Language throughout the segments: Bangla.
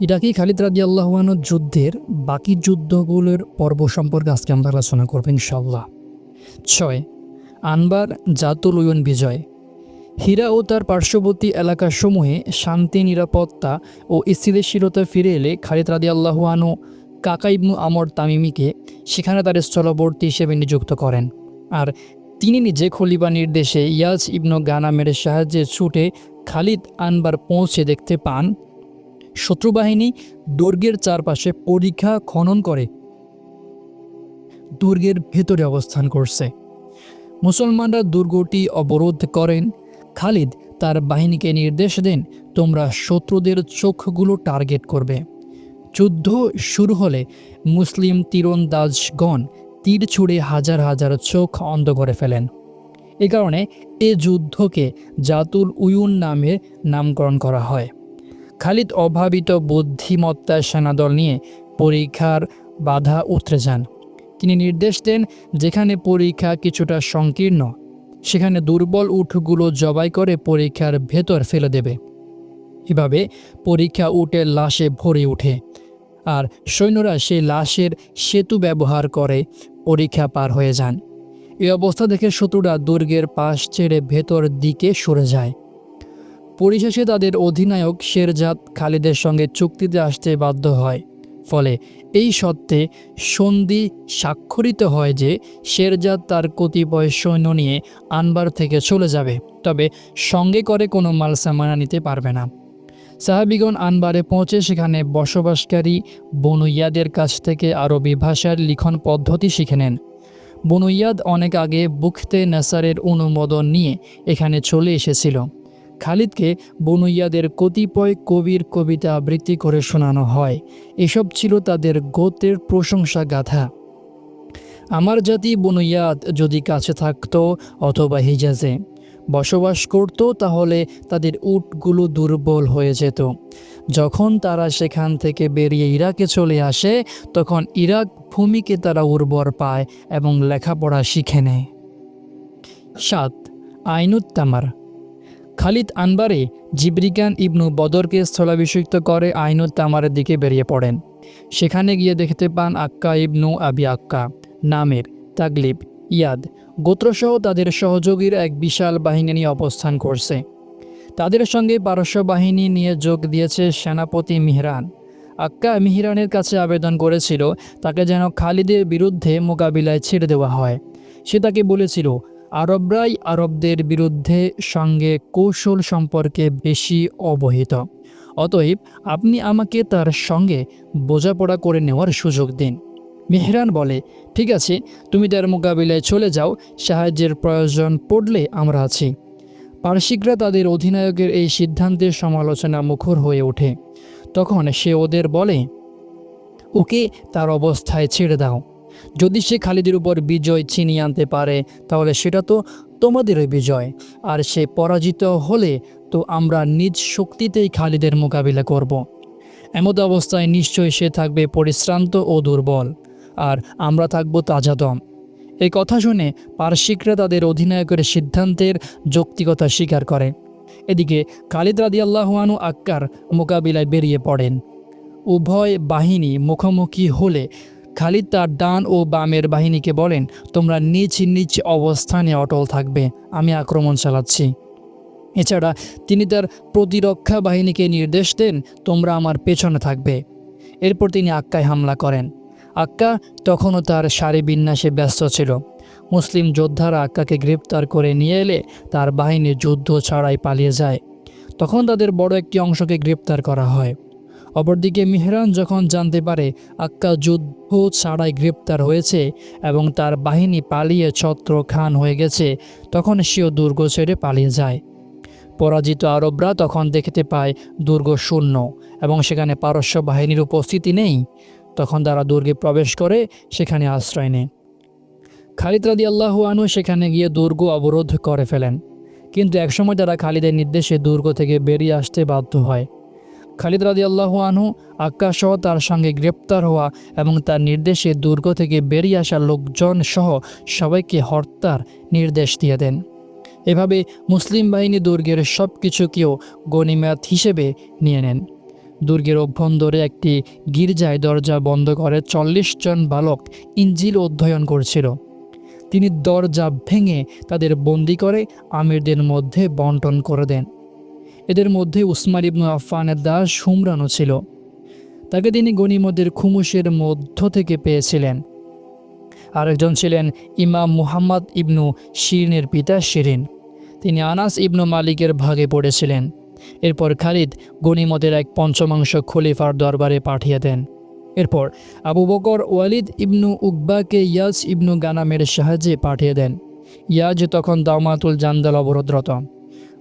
ইরাকি খালিদ রাজি আল্লাহান যুদ্ধের বাকি যুদ্ধগুলোর পর্ব সম্পর্কে আজকে আমরা আলোচনা করব ইনশাল্লাহ ছয়, আনবার জাতুল উয়ন বিজয়। হীরা ও তার পার্শ্ববর্তী এলাকাসমূহে শান্তি, নিরাপত্তা ও স্থিতিশীলতা ফিরে এলে খালিদ রাদি আল্লাহানু কাকা ইবনু আমর তামিমিকে সেখানে তার স্থলবর্তী হিসেবে নিযুক্ত করেন। আর তিনি নিজে খলিবা নির্দেশে ইয়াজ ইবনু গানামের সাহায্যে ছুটে খালিদ আনবার পৌঁছে দেখতে পান শত্রুবাহিনী দুর্গের চারপাশে পরীক্ষা খনন করে দুর্গের ভেতরে অবস্থান করছে। মুসলমানরা দুর্গটি অবরোধ করেন। খালিদ তার বাহিনীকে নির্দেশ দেন, তোমরা শত্রুদের চোখগুলো টার্গেট করবে। যুদ্ধ শুরু হলে মুসলিম তীরন্দাজগণ তীর ছুড়ে হাজার হাজার চোখ অন্ধ করে ফেলেন। এ কারণে এ যুদ্ধকে জাতুল উয়ুন নামে নামকরণ করা হয়। খালিদ অভাবিত বুদ্ধিমত্তা সেনাদল নিয়ে পরীক্ষার বাধা উতরে যান। তিনি নির্দেশ দেন, যেখানে পরীক্ষা কিছুটা সংকীর্ণ, সেখানে দুর্বল উঠগুলো জবাই করে পরীক্ষার ভেতর ফেলে দেবে। এভাবে পরীক্ষা উঠে লাশে ভরে ওঠে, আর সৈন্যরা সেই লাশের সেতু ব্যবহার করে পরীক্ষা পার হয়ে যান। এই অবস্থা দেখে শত্রুরা দুর্গের পাশ ছেড়ে ভেতর দিকে সরে যায়। পরিশেষে তাদের অধিনায়ক শেরজাদ খালিদের সঙ্গে চুক্তিতে আসতে বাধ্য হয়। ফলে এই সত্ত্বে সন্ধি স্বাক্ষরিত হয় যে শেরজাদ তার কতিপয় সৈন্য নিয়ে আনবার থেকে চলে যাবে, তবে সঙ্গে করে কোনো মাল সামানা নিতে পারবে না। সাহাবিগণ আনবারে পৌঁছে সেখানে বসবাসকারী বনুইয়াদের কাছ থেকে আরবি ভাষার লিখন পদ্ধতি শিখে নেন। বনুইয়াদ অনেক আগে বুখতে নাসারের অনুমোদন নিয়ে এখানে চলে এসেছিল। খালিদকে বনুইয়াদের কতিপয় কবির কবিতা আবৃত্তি করে শোনানো হয়। এসব ছিল তাদের গোত্রের প্রশংসা গাথা। আমার জাতি বনুইয়াদ যদি কাছে থাকত অথবা হিজাজে বসবাস করত, তাহলে তাদের উটগুলো দুর্বল হয়ে যেত। যখন তারা সেখান থেকে বেরিয়ে ইরাকে চলে আসে, তখন ইরাক ভূমিকে তারা উর্বর পায় এবং লেখাপড়া শিখে নেয়। সাত, আইনুত্তামার খালিদ আনবারে জিব্রিকান ইবনু বদরকে স্থলাভিষিক্ত করে আইনুত তামারের দিকে বেরিয়ে পড়েন। সেখানে গিয়ে দেখতে পান আক্কা ইবনু আবি আক্কা নামের তাগলিব ইয়াদ। গোত্রসহ তাদের সহযোগীর এক বিশাল বাহিনী নিয়ে অবস্থান করছে। তাদের সঙ্গে পারস্য বাহিনী নিয়ে যোগ দিয়েছে সেনাপতি মিহরান। আক্কা মিহিরানের কাছে আবেদন করেছিল তাকে যেন খালিদের বিরুদ্ধে মোকাবিলায় ছেড়ে দেওয়া হয়। সে তাকে বলেছিল আরবরাই আরবদের বিরুদ্ধে সঙ্গে কৌশল সম্পর্কে বেশি অবহিত। অতএব আপনি আমাকে তার সঙ্গে বোঝাপড়া করে নেওয়ার সুযোগ দিন। মেহরান বলে, ঠিক আছে, তুমি তার মোকাবিলায় চলে যাও, সাহায্যের প্রয়োজন পড়লে আমরা আছি। পার্শ্বিকরা তাদের অধিনায়কের এই সিদ্ধান্তের সমালোচনা মুখর হয়ে ওঠে। তখন সে ওদের বলে, ওকে তার অবস্থায় ছেড়ে দাও। যদি সে খালিদের উপর বিজয় ছিনিয়ে আনতে পারে, তাহলে সেটা তো তোমাদেরই বিজয়। আর সে পরাজিত হলে তো আমরা নিজ শক্তিতেই খালিদের মোকাবিলা করব। এমত অবস্থায় নিশ্চয়ই সে থাকবে পরিশ্রান্ত ও দুর্বল, আর আমরা থাকব তাজাদম এই কথা শুনে পার্শ্বিকরা তাদের অধিনায়কের সিদ্ধান্তের যৌক্তিকতা স্বীকার করে। এদিকে খালিদ রাদিয়াল্লাহুয়ানু আক্কার মোকাবিলায় বেরিয়ে পড়েন। উভয় বাহিনী মুখোমুখি হলে খালিদ তার ডান ও বামের বাহিনীকে বলেন, তোমরা নিচ নিচ অবস্থানে অটল থাকবে, আমি আক্রমণ চালাচ্ছি। এছাড়া তিনি তার প্রতিরক্ষা বাহিনীকে নির্দেশ দেন, তোমরা আমার পেছনে থাকবে। এরপর তিনি আক্কায় হামলা করেন। আক্কা তখনও তার সারি বিন্যাসে ব্যস্ত ছিল। মুসলিম যোদ্ধারা আক্কাকে গ্রেপ্তার করে নিয়ে এলে তার বাহিনী যুদ্ধ ছাড়াই পালিয়ে যায়। তখন তাদের বড় একটি অংশকে গ্রেপ্তার করা হয়। অপরদিকে মেহরান যখন জানতে পারে আক্কা যুদ্ধ ছাড়াই গ্রেপ্তার হয়েছে এবং তার বাহিনী পালিয়ে ছত্র খান হয়ে গেছে, তখন সেও দুর্গ ছেড়ে পালিয়ে যায়। পরাজিত আরবরা তখন দেখতে পায় দুর্গ শূন্য এবং সেখানে পারস্য বাহিনীর উপস্থিতি নেই। তখন তারা দুর্গে প্রবেশ করে, সেখানে আশ্রয় নেয়। খালিদ রাদি আল্লাহু আনু সেখানে গিয়ে দুর্গ অবরোধ করে ফেলেন। কিন্তু একসময় তারা খালিদের নির্দেশে দুর্গ থেকে বেরিয়ে আসতে বাধ্য হয়। খালিদ আল্লাহু আনহু আক্কা তার সঙ্গে গ্রেপ্তার হওয়া এবং তার নির্দেশে দুর্গ থেকে বেরিয়ে আসা লোকজন সহ সবাইকে হত্যার নির্দেশ দিয়ে দেন। এভাবে মুসলিম বাহিনী দুর্গের সব কিছুকেও গণিমাত হিসেবে নিয়ে নেন। দুর্গের অভ্যন্তরে একটি গির্জায় দরজা বন্ধ করে চল্লিশ জন বালক ইঞ্জিল অধ্যয়ন করছিল। তিনি দরজা ভেঙে তাদের বন্দি করে আমিরদের মধ্যে বন্টন করে দেন। এদের মধ্যে উসমান ইবনু আফফানের দাস হুমরানো ছিল। তাকে তিনি গনিমদের খুমুশের মধ্য থেকে পেয়েছিলেন। আরেকজন ছিলেন ইমাম মুহাম্মদ ইবনু শিরিনের পিতা শিরিন। তিনি আনাস ইবনু মালিকের ভাগে পড়েছিলেন। এরপর খালিদ গনিমতের এক পঞ্চমাংশ খলিফার দরবারে পাঠিয়ে দেন। এরপর আবু বকর, ওয়ালিদ ইবনু উকবাকে ইয়াজ ইবনু গানামের সাহায্যে পাঠিয়ে দেন। ইয়াজ তখন দাওমাতুল জান্দাল অবরোধরত।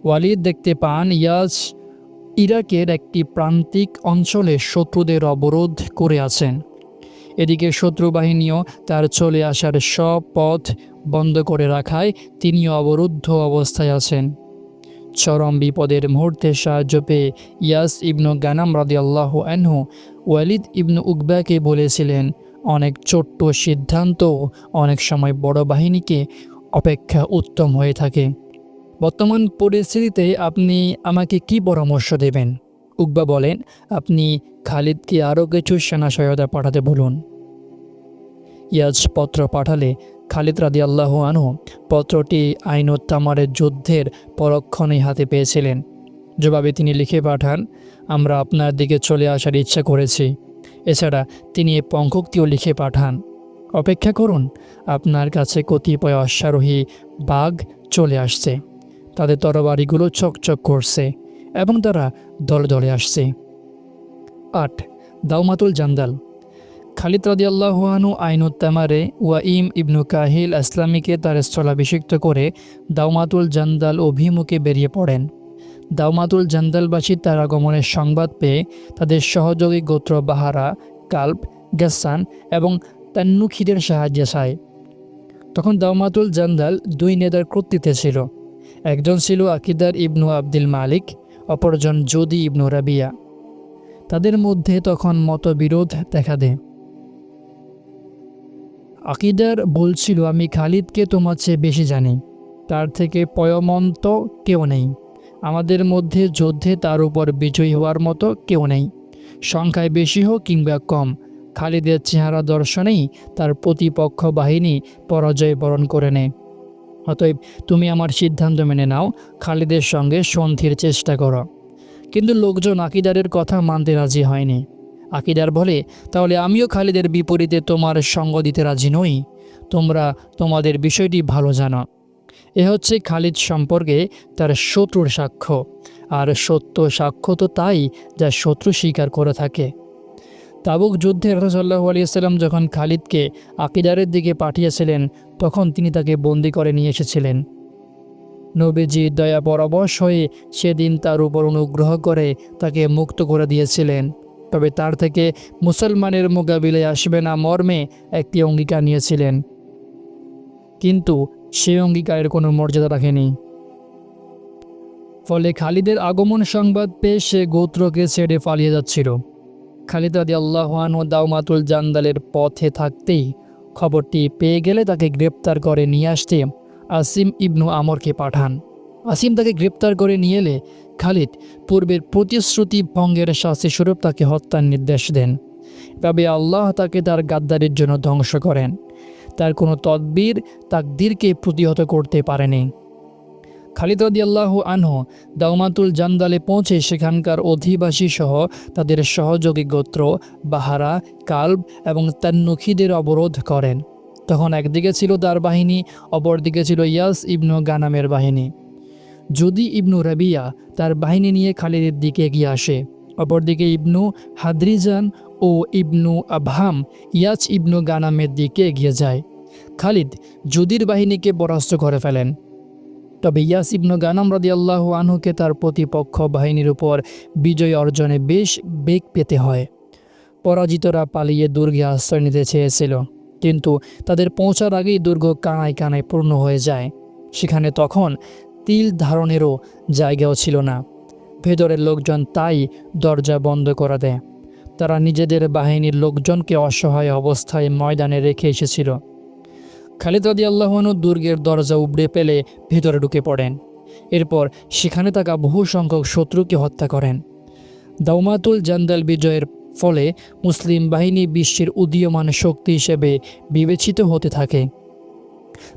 ওয়ালিদ দেখতে পান ইয়াজ ইরাকের একটি প্রান্তিক অঞ্চলে শত্রুদের অবরোধ করে আছেন। এদিকে শত্রু বাহিনীও তার চলে আসার সব পথ বন্ধ করে রাখায় তিনিও অবরুদ্ধ অবস্থায় আছেন। চরম বিপদের মুহূর্তে সাহায্য পেয়ে ইয়াস ইবনু গানাম রাদি আল্লাহ আনহু ওয়ালিদ ইবনু উকবাকে বলেছিলেন, অনেক ছোট্ট সিদ্ধান্ত অনেক সময় বড় বাহিনীকে অপেক্ষা উত্তম হয়ে থাকে। বর্তমান পরিস্থিতিতে আপনি আমাকে কি পরামর্শ দেবেন? উকবা বলেন, আপনি খালিদকে আরও কিছু সেনা সহায়তা পাঠাতে বলুন। ইয়াজ পত্র পাঠালে খালিদ রাদি আল্লাহ আনহু পত্রটি আইনুত্তামারের যুদ্ধের পরক্ষণেই হাতে পেয়েছিলেন। জবাবে তিনি লিখে পাঠান, আমরা আপনার দিকে চলে আসার ইচ্ছা করেছি। এছাড়া তিনি এই পঙ্কক্তিও লিখে পাঠান, অপেক্ষা করুন, আপনার কাছে কতিপয় অশ্বারোহী বাঘ চলে আসছে। তাদের তরবারিগুলো চকচক করছে এবং তারা দলে দলে আসছে। আট দাউমাতুল জান্দাল। খালিদ রাদিয়াল্লাহুয়ানু আইনুত্তামারে ওয়াইম ইবনু কাহিল আসলামীকে তার স্থলাভিষিক্ত করে দাউমাতুল জান্দাল অভিমুখে বেরিয়ে পড়েন। দাউমাতুল জান্দালবাসী তার আগমনের সংবাদ পেয়ে তাদের সহযোগী গোত্র বাহারা, কাল্প, গাসান এবং তান্নুখিদের সাহায্যে চায়। তখন দাউমাতুল জান্দাল দুই নেতার কর্তৃত্বে ছিল। একজন ছিল আকিদার ইবনু আব্দুল মালিক, অপরজন যোদি ইবনু রাবিয়া। তাদের মধ্যে তখন মতবিরোধ দেখা দেয়। আকিদার বলছিল আমি খালিদকে তোমার চেয়ে বেশি জানি। তার থেকে পয়মন্ত কেউ নেই। আমাদের মধ্যে যুদ্ধে তার উপর বিজয়ী হওয়ার মতো কেউ নেই। সংখ্যায় বেশি হোক কিংবা কম, খালিদের চেহারা দর্শনেই তার প্রতিপক্ষ বাহিনী পরাজয় বরণ করে নেয়। অতএব তুমি আমার সিদ্ধান্ত মেনে নাও, খালিদের সঙ্গে সন্ধির চেষ্টা করো। কিন্তু লোকজন আকিদারের কথা মানতে রাজি হয়নি। আকিদার বলে, তাহলে আমিও খালিদের বিপরীতে তোমার সঙ্গ দিতে রাজি নই। তোমরা তোমাদের বিষয়টি ভালো জানো। এ হচ্ছে খালিদ সম্পর্কে তার শত্রুর সাক্ষ্য। আর সত্য সাক্ষ্য তো তাই যা শত্রু স্বীকার করে থাকে। তাবুক যুদ্ধে রসল্লাহ আলিয়াল্লাম যখন খালিদকে আকিদারের দিকে পাঠিয়েছিলেন, তখন তিনি তাকে বন্দি করে নিয়ে এসেছিলেন। নবীজি দয়া পরবশ হয়ে সেদিন তার উপর অনুগ্রহ করে তাকে মুক্ত করে দিয়েছিলেন। তবে তার থেকে মুসলমানের মোকাবিলায় আসবে না মর্মে একটি অঙ্গীকার নিয়েছিলেন। কিন্তু সে অঙ্গীকারের কোনো মর্যাদা রাখেনি। ফলে খালিদের আগমন সংবাদ পেয়ে সে গোত্রকে ছেড়ে পালিয়ে যাচ্ছিল। খালিদ রাদি আল্লাহান ও দাউমাতুল জান্দালের পথে থাকতেই খবরটি পেয়ে গেলে তাকে গ্রেপ্তার করে নিয়ে আসতে আসিম ইবনু আমরকে পাঠান। আসিম তাকে গ্রেপ্তার করে নিয়ে এলে খালিদ পূর্বের প্রতিশ্রুতি ভঙ্গের শাস্তি স্বরূপ তাকে হত্যার নির্দেশ দেন। তবে আল্লাহ তাকে তার গাদ্দারির জন্য ধ্বংস করেন। তার কোনো তদবির, তাকদিরকে প্রতিহত করতে পারেনি। খালিদ আল্লাহ আনহু দাউমাতুল জান্দালে পৌঁছে সেখানকার অধিবাসী সহ তাদের সহযোগী গোত্র, বাহারা, কাল্ব এবং তান্নুখিদের অবরোধ করেন। তখন একদিকে ছিল তার বাহিনী, অপরদিকে ছিল ইয়াস ইবনু গানামের বাহিনী। যদি ইবনু রাবিয়া তার বাহিনী নিয়ে খালিদের দিকে এগিয়ে আসে, অপরদিকে ইবনু হাদ্রিজান ও ইবনু আবহাম ইয়াজ ইবনু গানামের দিকে এগিয়ে যায়। খালিদ যুদির বাহিনীকে পরাস্ত করে ফেলেন। তবে ইয়াস ইবনু গানাম রাদিয়াল্লাহ আনহুকে তার প্রতিপক্ষ বাহিনীর উপর বিজয় অর্জনে বেশ বেগ পেতে হয়। পরাজিতরা পালিয়ে দুর্গে আশ্রয় নিতে চেয়েছিল, কিন্তু তাদের পৌঁছার আগেই দুর্গ কানায় কানায় পূর্ণ হয়ে যায়। সেখানে তখন তিল ধারণেরও জায়গাও ছিল না। ভেতরের লোকজন তাই দরজা বন্ধ করা দেয়। তারা নিজেদের বাহিনীর লোকজনকে অসহায় অবস্থায় ময়দানে রেখে এসেছিল। খালিদ রাদি আল্লাহনু দুর্গের দরজা উবড়ে পেলে ভেতরে ঢুকে পড়েন। এরপর সেখানে থাকা বহু সংখ্যক শত্রুকে হত্যা করেন। দাউমাতুল জান্দাল বিজয়ের ফলে মুসলিম বাহিনী বিশ্বের উদীয়মান শক্তি হিসেবে বিবেচিত হতে থাকে।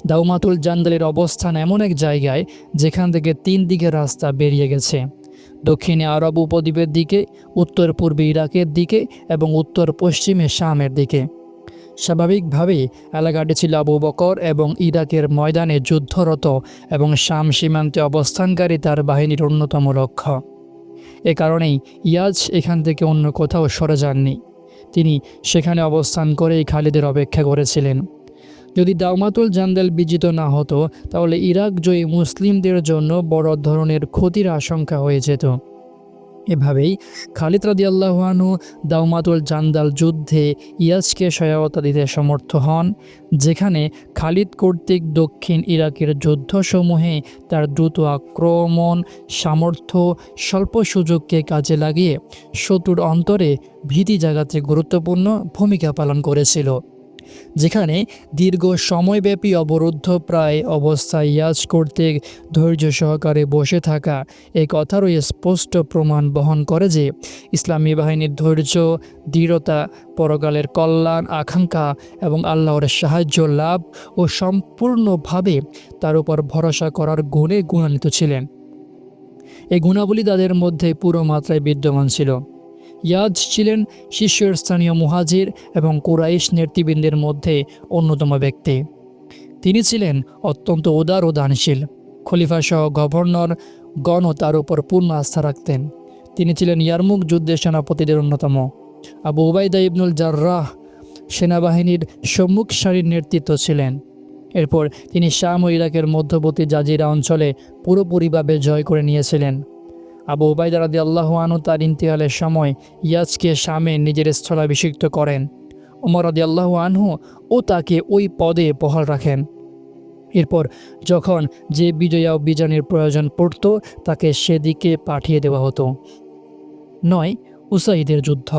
দাউমাতুল জান্দালের অবস্থান এমন এক জায়গায় যেখান থেকে তিন দিকে রাস্তা বেরিয়ে গেছে। দক্ষিণে আরব উপদ্বীপের দিকে উত্তর পূর্বে ইরাকের দিকে এবং উত্তর পশ্চিমে শামের দিকে। স্বাভাবিকভাবেই এলাকাটি ছিল আবু বকর এবং ইরাকের ময়দানে যুদ্ধরত এবং শাম সীমান্তে অবস্থানকারী তার বাহিনীর অন্যতম লক্ষ্য এ কারণেই ইয়াজ এখান থেকে অন্য কোথাও সরে যাননি। তিনি সেখানে অবস্থান করেই খালিদের অপেক্ষা করেছিলেন। যদি দাউমাতুল জান্দাল বিজিত না হতো, তাহলে ইরাক জয়ী মুসলিমদের জন্য বড় ধরনের ক্ষতির আশঙ্কা হয়ে যেত। এভাবেই খালিদ রাদি আল্লাহানু দাউমাতুল জান্দাল যুদ্ধে ইয়াজকে সহায়তা দিতে সমর্থ হন, যেখানে খালিদ কর্তৃক দক্ষিণ ইরাকের যুদ্ধসমূহে তার দ্রুত আক্রমণ, সামর্থ্য, স্বল্প সুযোগকে কাজে লাগিয়ে শত্রুর অন্তরে ভীতি জাগাতে গুরুত্বপূর্ণ ভূমিকা পালন করেছিল। যেখানে দীর্ঘ সময়ব্যাপী অবরুদ্ধ প্রায় অবস্থায় ইয়াজ কর্তৃক ধৈর্য সহকারে বসে থাকা এই কথারও স্পষ্ট প্রমাণ বহন করে যে ইসলামী বাহিনীর ধৈর্য, দৃঢ়তা, পরকালের কল্যাণ, আকাঙ্ক্ষা এবং আল্লাহর সাহায্য, লাভ ও সম্পূর্ণভাবে তার উপর ভরসা করার গুণে গুণান্বিত ছিলেন। এই গুণাবলী তাদের মধ্যে পুরো মাত্রায় বিদ্যমান ছিল। ইয়াজ ছিলেন শীর্ষস্থানীয় মুহাজির এবং কুরাইশ নেতৃবৃন্দের মধ্যে অন্যতম ব্যক্তি। তিনি ছিলেন অত্যন্ত উদার ও দানশীল। খলিফা সহ গভর্নর গণও তার উপর পূর্ণ আস্থা রাখতেন। তিনি ছিলেন ইয়ারমুক যুদ্ধের সেনাপতিদের অন্যতম। আবু উবাইদা ইবনুল জার্রাহ সেনাবাহিনীর সম্মুখ সারির নেতৃত্ব ছিলেন। এরপর তিনি শাম ও ইরাকের মধ্যবর্তী জাজিরা অঞ্চলে পুরোপুরিভাবে জয় করে নিয়েছিলেন। আবু উবাইদা রাদি আল্লাহ আনু তার ইন্তেহালের সময় ইয়াজকে শামে নিজের স্থলাভিষিক্ত করেন। ওমর রাদি আল্লাহ আনহু ও তাকে ওই পদে বহাল রাখেন। এরপর যখন যে বিজয়া ও বিজানের প্রয়োজন পড়ত, তাকে সেদিকে পাঠিয়ে দেওয়া হতো। নয়, উসাইদের যুদ্ধ।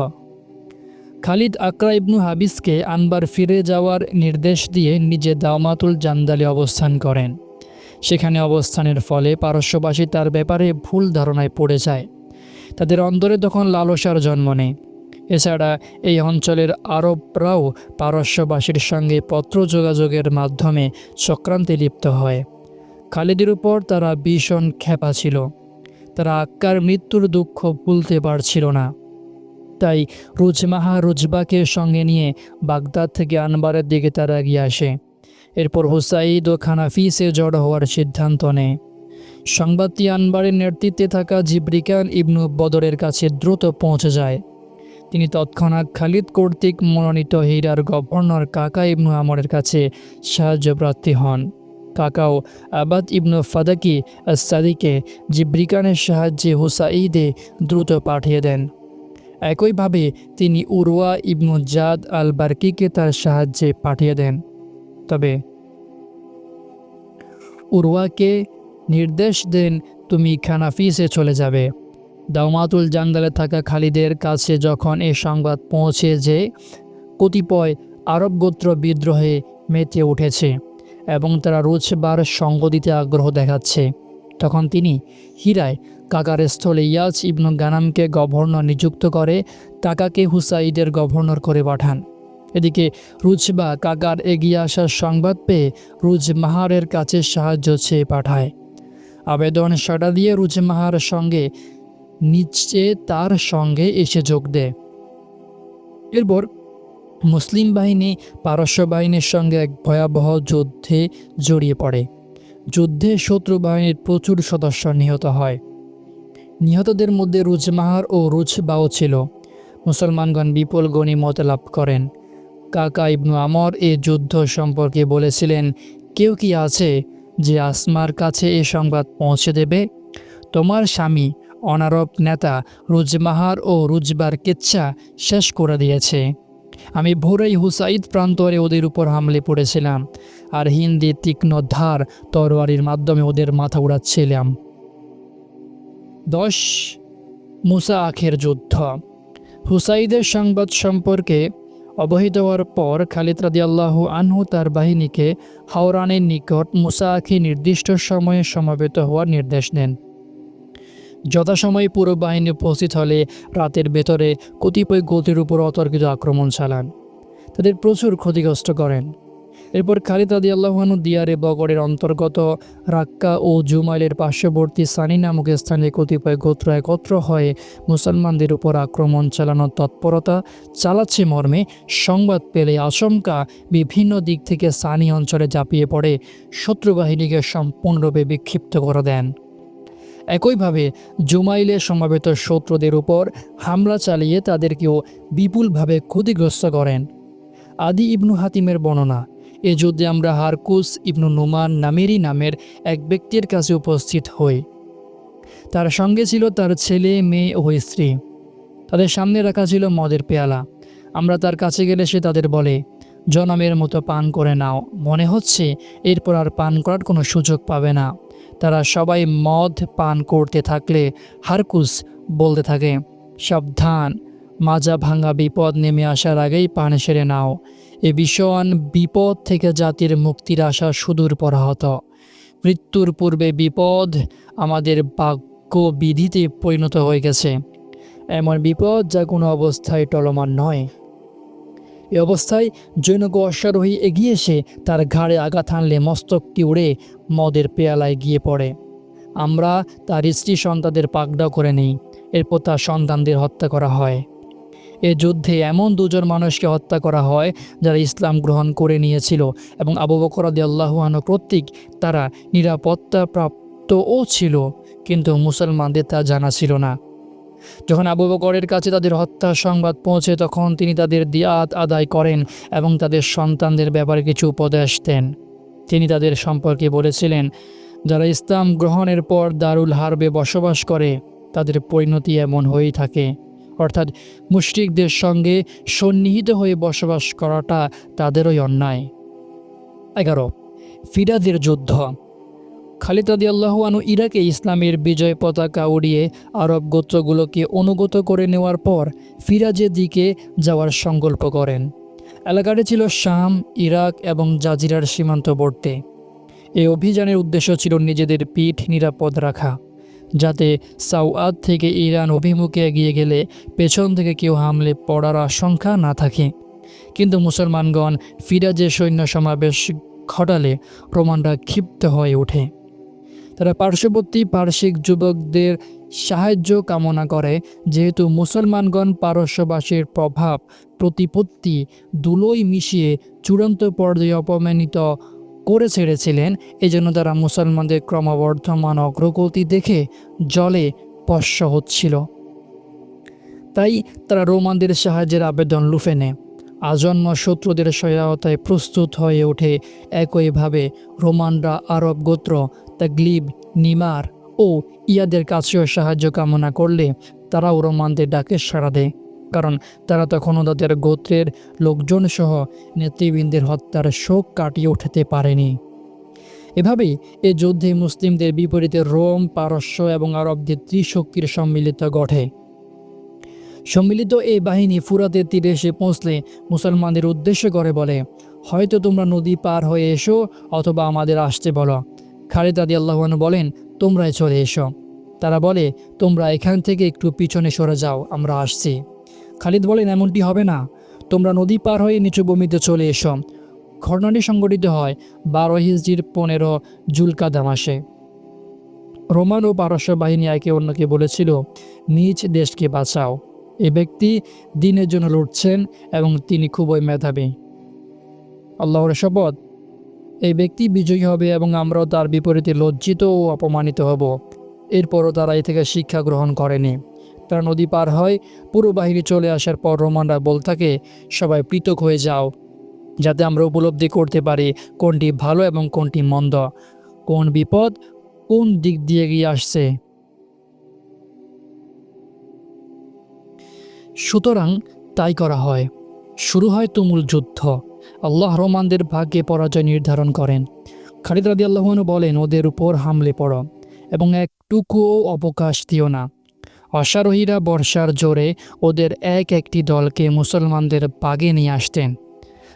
খালিদ আকরা ইবনু হাবিসকে আনবার ফিরে যাওয়ার নির্দেশ দিয়ে নিজে দাওমাতুল জান্দালে অবস্থান করেন। সেখানে অবস্থানের ফলে পারস্যবাসী তার ব্যাপারে ভুল ধারণায় পড়ে যায়। তাদের অন্তরে তখন লালসার জন্ম নেয়। এছাড়া এই অঞ্চলের আরবরাও পারস্যবাসীর সঙ্গে পত্র যোগাযোগের মাধ্যমে চক্রান্তে লিপ্ত হয়। খালিদের উপর তারা ভীষণ ক্ষেপা ছিল। তারা আক্কার মৃত্যুর দুঃখ ভুলতে পারছিল না। তাই রুজমাহা রুজবাকে সঙ্গে নিয়ে বাগদাদ থেকে আনবারের দিকে তারা এগিয়ে আসে। এরপর হুসাইদ ও খানাফিসে জড়ো হওয়ার সিদ্ধান্ত নেয়। সংবাদটি আনবারের নেতৃত্বে থাকা জিব্রিকান ইবনু বদরের কাছে দ্রুত পৌঁছে যায়। তিনি তৎক্ষণাৎ খালিদ কর্তৃক মনোনীত হীরার গভর্নর কাকা ইবনু আমরের কাছে সাহায্য প্রার্থী হন। কাকাও আবাদ ইবনু ফাদাকি সাদিকে জিব্রিকানের সাহায্যে হুসাইদে দ্রুত পাঠিয়ে দেন। একইভাবে তিনি উরওয়া ইবনু জাদ আল বার্কিকে তার সাহায্যে পাঠিয়ে দেন। তবে উরওয়াকে নির্দেশ দেন, তুমি খানাফিসে চলে যাবে। দাউমাতুল জান্দালে থাকা খালিদের কাছে যখন এ সংবাদ পৌঁছে যে কতিপয় আরব গোত্র বিদ্রোহে মেতে উঠেছে এবং তারা রোজবার সঙ্গ দিতে আগ্রহ দেখাচ্ছে, তখন তিনি হীরায় কাকার স্থলে ইয়াজ ইবনু গানামকে গভর্নর নিযুক্ত করে কাকাকে হুসাইদের গভর্নর করে পাঠান। এদিকে রুজবা কাকার এগিয়ে আসার সংবাদ পেয়ে রুজ মাহারের কাছে সাহায্য চেয়ে পাঠায়। আবেদন সাড়া দিয়ে রুজমাহার সঙ্গে নিচে তার সঙ্গে এসে যোগ দেয়। এরপর মুসলিম বাহিনী, পারস্য বাহিনীর সঙ্গে এক ভয়াবহ যুদ্ধে জড়িয়ে পড়ে। যুদ্ধে শত্রু বাহিনীর প্রচুর সদস্য নিহত হয়। নিহতদের মধ্যে রুজমাহার ও রুজবাও ছিল। মুসলমানগণ বিপুল গণিমত লাভ করেন। কাকা ইবনু আমর এ যুদ্ধ সম্পর্কে বলেছিলেন, কেউ কি আছে যে আসমার কাছে এ সংবাদ পৌঁছে দেবে? তোমার স্বামী অনারব নেতা রুজমাহার ও রুজবার কেচ্ছা শেষ করে দিয়েছে। আমি ভোরেই হুসাইদ প্রান্তরে ওদের উপর হামলে পড়েছিলাম আর হিন্দি তীক্ষ্ণ ধার তরোয়ারির মাধ্যমে ওদের মাথা উড়াচ্ছিলাম। দশ, মুসা আখের যুদ্ধ। হুসাইদের সংবাদ সম্পর্কে অবহিত হওয়ার পর খালিদ রাদিয়াল্লাহ আনহু তার বাহিনীকে হাওরানের নিকট মুসা আখি নির্দিষ্ট সময়ে সমাবেত হওয়ার নির্দেশ দেন। যথাসময়ে পুরো বাহিনী উপস্থিত হলে রাতের ভেতরে কতিপয় গতির উপর অতর্কিত আক্রমণ চালান। তাদের প্রচুর ক্ষতিগ্রস্ত করেন। এরপর খালিদ আদি আল্লাহানু দিয়ারে বগরের অন্তর্গত রাক্কা ও জুমাইলের পার্শ্ববর্তী সানি নামক স্থানে কতিপয় গোত্র একত্র হয়ে মুসলমানদের উপর আক্রমণ চালানোর তৎপরতা চালাচ্ছে মর্মে সংবাদ পেলে আশঙ্কা বিভিন্ন দিক থেকে সানি অঞ্চলে ঝাঁপিয়ে পড়ে, শত্রু বাহিনীকে সম্পূর্ণরূপে বিক্ষিপ্ত করে দেন। একইভাবে জুমাইলে সমাবেত শত্রুদের উপর হামলা চালিয়ে তাদেরকেও বিপুলভাবে ক্ষতিগ্রস্ত করেন। আদি ইবনু হাতিমের বর্ণনা এ যুদ্ধে আমরা হারকুস ইবনু নুমান নামেরই নামের এক ব্যক্তির কাছে উপস্থিত হই। তার সঙ্গে ছিল তার ছেলে, মেয়ে ও স্ত্রী। তাদের সামনে রাখা ছিল মদের পেয়ালা। আমরা তার কাছে গেলে সে তাদের বলে, জনমের মতো পান করে নাও। মনে হচ্ছে এরপর আর পান করার কোনো সুযোগ পাবে না। তারা সবাই মদ পান করতে থাকলে হারকুস বলতে থাকে, সাবধান মাজা ভাঙা বিপদ নেমে আসার আগেই পান সেরে নাও। এ ভীষণ বিপদ থেকে জাতির মুক্তির আশা সুদূর পরাহত। মৃত্যুর পূর্বে বিপদ আমাদের বাক্য বিধিতে পরিণত হয়ে গেছে। এমন বিপদ যা কোনো অবস্থায় টলমান নয়। এ অবস্থায় জৈনক অশ্বারোহী এগিয়ে এসে তার ঘাড়ে আঘাত হানলে মস্তকটি উড়ে মদের পেয়ালায় গিয়ে পড়ে। আমরা তার স্ত্রী সন্তানদের পাকড়াও করে নিই। এরপর তার সন্তানদের হত্যা করা হয়। এ যুদ্ধে এমন দুজন মানুষকে হত্যা করা হয় যারা ইসলাম গ্রহণ করে নিয়েছিল এবং আবু বকর আল্লাহান কর্তৃক তারা নিরাপত্তা প্রাপ্তও ছিল, কিন্তু মুসলমানদের তা জানা ছিল না। যখন আবু বকরের কাছে তাদের হত্যার সংবাদ পৌঁছে, তখন তিনি তাদের দিয়াত আদায় করেন এবং তাদের সন্তানদের ব্যাপারে কিছু উপদেশ দেন। তিনি তাদের সম্পর্কে বলেছিলেন, যারা ইসলাম গ্রহণের পর দারুল হারবে বসবাস করে, তাদের পরিণতি এমন হয়েই থাকে। অর্থাৎ মুশরিকদের সঙ্গে সন্নিহিত হয়ে বসবাস করাটা তাদেরই অন্যায়। এগারো, ফিরাদের যুদ্ধ। খালিদ রাদি আল্লাহানু ইরাকে ইসলামের বিজয় পতাকা উড়িয়ে আরব গোত্রগুলোকে অনুগত করে নেওয়ার পর ফিরাজের দিকে যাওয়ার সংকল্প করেন। এলাকাটি ছিল শাম, ইরাক এবং জাজিরার সীমান্তবর্তী। এই অভিযানের উদ্দেশ্য ছিল নিজেদের পিঠ নিরাপদ রাখা। যাতে সাউয়াদ থেকে ইরান অভিমুখে এগিয়ে গেলে পেছন থেকে কেউ হামলে পড়ার আশঙ্কা না থাকে। কিন্তু মুসলমানগণ ফিরাজে সৈন্য সমাবেশ ঘটালে রোমানরা ক্ষিপ্ত হয়ে ওঠে। তারা পার্শ্ববর্তী পার্শ্বিক যুবকদের সাহায্য কামনা করে, যেহেতু মুসলমানগণ পারস্যবাসীর প্রভাব, প্রতিপত্তি দুলোই মিশিয়ে চূড়ান্ত পর্যায়ে অপমানিত করে ছেড়েছিলেন। এজন্য তারা মুসলমানদের ক্রমবর্ধমান অগ্রগতি দেখে জলে পশ্য হচ্ছিল। তাই তারা রোমানদের সাহায্যের আবেদন লুফে নেয়। আজন্ম শত্রুদের সহায়তায় প্রস্তুত হয়ে ওঠে একইভাবে রোমানরা আরব গোত্র তাগলিব, নিমার ও ইয়াদের কাছেও সাহায্য কামনা করলে তারাও রোমানদের ডাকে সাড়া দেয়। কারণ তারা তখনও তাদের গোত্রের লোকজন সহ নেতৃবৃন্দের হত্যার শোক কাটিয়ে উঠতে পারেনি। এভাবেই এ যুদ্ধে মুসলিমদের বিপরীতে রোম, পারস্য এবং আরবদের ত্রিশক্তির সম্মিলিত গঠে। সম্মিলিত এই বাহিনী ফুরাতের তীরে এসে পৌঁছলে মুসলমানদের উদ্দেশ্য করে বলে, হয়তো তোমরা নদী পার হয়ে এসো অথবা আমাদের আসতে বলো। খালিদ আদি আল্লাহন বলেন, তোমরাই চলে এসো। তারা বলে, তোমরা এখান থেকে একটু পিছনে সরে যাও, আমরা আসছি। খালিদ বলেন, এমনটি হবে না। তোমরা নদী পার হয়ে নিচু ভূমিতে চলে এসো। ঘটনাটি সংঘটিত হয় বারো হিজড়ির পনেরো জুলকাদা মাসে। রোমান ও পারস্য বাহিনী একে অন্যকে বলেছিল, নিজ দেশকে বাঁচাও। এ ব্যক্তি দিনের জন্য লড়ছেন এবং তিনি খুবই মেধাবী। আল্লাহর শপথ। এই ব্যক্তি বিজয়ী হবে এবং আমরাও তার বিপরীতে লজ্জিত ও অপমানিত হব। এরপরও তারা এ থেকে শিক্ষা গ্রহণ করেনি। তারা নদী পার হয়, পুরো বাহিনী চলে আসার পর রোমানরা বল থাকে, সবাই পৃথক হয়ে যাও, যাতে আমরা উপলব্ধি করতে পারি কোনটি ভালো এবং কোনটি মন্দ। কোন বিপদ কোন দিক দিয়ে গিয়ে আসছে? সুতরাং তাই করা হয়। শুরু হয় তুমুল যুদ্ধ। আল্লাহ রহমানদের ভাগ্যে পরাজয় নির্ধারণ করেন। খালিদ রাদি আল্লাহনু বলেন, ওদের উপর হামলে পড়ো এবং একটুকুও অবকাশ দিও না। অশ্বারোহীরা বর্ষার জোরে ওদের এক একটি দলকে মুসলমানদের বাগে নিয়ে আসতেন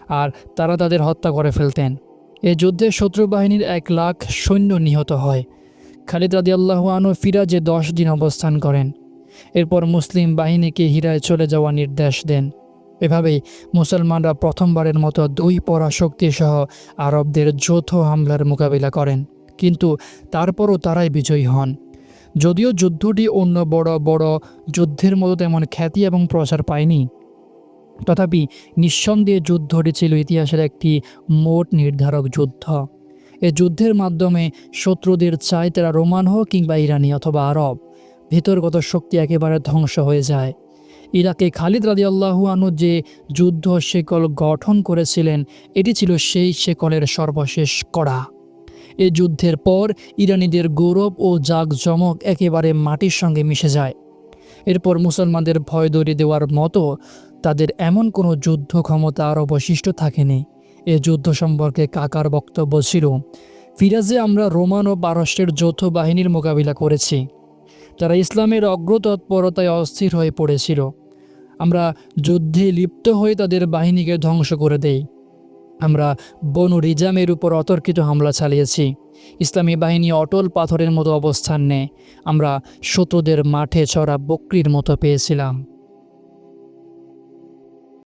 আর তারা তাদের হত্যা করে ফেলতেন। এ যুদ্ধে শত্রু বাহিনীর এক লাখ সৈন্য নিহত হয়। খালিদ রাদি আল্লাহানু ফিরাজে দশ দিন অবস্থান করেন। এরপর মুসলিম বাহিনীকে হীরায় চলে যাওয়ার নির্দেশ দেন। এভাবেই মুসলমানরা প্রথমবারের মতো দুই পরাশক্তিসহ আরবদের যৌথ হামলার মোকাবিলা করেন। কিন্তু তারপরও তারাই বিজয়ী হন। যদিও যুদ্ধটি অন্য বড় বড় যুদ্ধের মতো তেমন খ্যাতি এবং প্রচার পায়নি। তথাপি নিঃসন্দেহে যুদ্ধটি ছিল ইতিহাসের একটি মোট নির্ধারক যুদ্ধ। এ যুদ্ধের মাধ্যমে শত্রুদের চাই তারা রোমান হোক কিংবা ইরানি অথবা আরব, ভেতরগত শক্তি একেবারে ধ্বংস হয়ে যায়। ইরাকে খালিদ রাদি আল্লাহু আনু যে যুদ্ধ শেকল গঠন করেছিলেন, এটি ছিল সেই শেকলের সর্বশেষ কড়া। এ যুদ্ধের পর ইরানিদের গৌরব ও জাঁকজমক একেবারে মাটির সঙ্গে মিশে যায়। এরপর মুসলমানদের ভয় দৌড়ে দেওয়ার মতো তাদের এমন কোনো যুদ্ধ ক্ষমতা আর অবশিষ্ট থাকেনি। এ যুদ্ধ সম্পর্কে কাকার বক্তব্য ছিল, ফিরাজে আমরা রোমান ও পারস্যের যৌথ বাহিনীর মোকাবিলা করেছি। তারা ইসলামের অগ্রতৎপরতায় অস্থির হয়ে পড়েছিল। আমরা যুদ্ধে লিপ্ত হয়ে তাদের বাহিনীকে ধ্বংস করে দেই। আমরা বনু রিজামের উপর অতর্কিত হামলা চালিয়েছি। ইসলামী বাহিনী অটল পাথরের মতো অবস্থান নেয়। আমরা শত্রুদের মাঠে চড়া বকরির মতো পেয়েছিলাম।